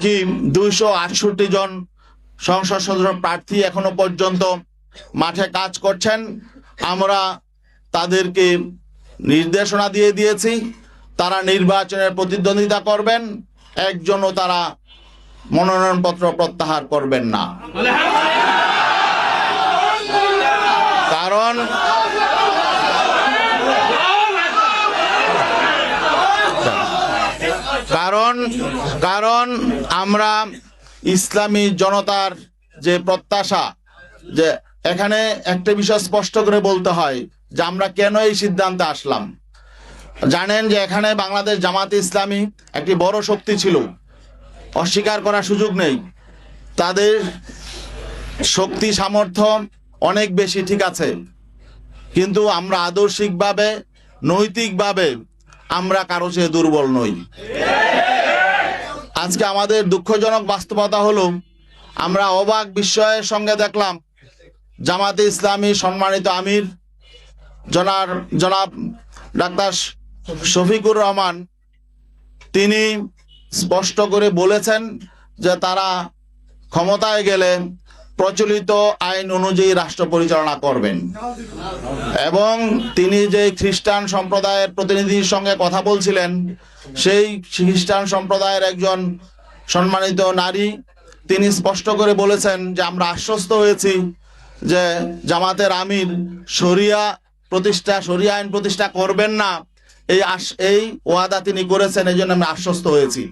বাকি দুইশো আটষট্টি জন সংসদ সদস্য প্রার্থী এখনও পর্যন্ত মাঠে কাজ করছেন। আমরা তাদেরকে নির্দেশনা দিয়ে দিয়েছি, তারা নির্বাচনের প্রতিদ্বন্দ্বিতা করবেন, একজনও তারা মনোনয়নপত্র প্রত্যাহার করবেন না। কারণ কারণ কারণ আমরা ইসলামী জনতার যে প্রত্যাশা, যে এখানে একটা বিষয় স্পষ্ট করে বলতে হয় যে আমরা কেন এই সিদ্ধান্তে আসলাম। জানেন যে এখানে বাংলাদেশ জামাতে ইসলামী একটি বড় শক্তি ছিল। অস্বীকার করার সুযোগ নেই। তাদের শক্তি, সামর্থ্য অনেক বেশি, ঠিক আছে। কিন্তু আমরা আদর্শিকভাবে, নৈতিকভাবে আমরা কারও চেয়ে দুর্বল নই। আজকে আমাদের দুঃখজনক বাস্তবতা হলো, আমরা অবাক বিস্ময়ের সঙ্গে দেখলাম, জামাতে ইসলামী সম্মানিত আমির, জনার, জনাব ডাক্তার শফিকুর রহমান, তিনি স্পষ্ট করে বলেছেন যে তারা ক্ষমতায় গেলে প্রচলিত আইন অনুযায়ী রাষ্ট্র পরিচালনা করবেন। এবং তিনি যে খ্রিস্টান সম্প্রদায়ের প্রতিনিধির সঙ্গে কথা বলছিলেন, সেই খ্রিস্টান সম্প্রদায়ের একজন সম্মানিত নারী, তিনি স্পষ্ট করে বলেছেন যে আমরা আশ্বস্ত হয়েছি যে জামাতের আমির শরিয়া প্রতিষ্ঠা, শরিয়া আইন প্রতিষ্ঠা করবেন না। এই এই ওয়াদা তিনি করেছেন এই জন্য আমি আশ্বস্ত হয়েছি।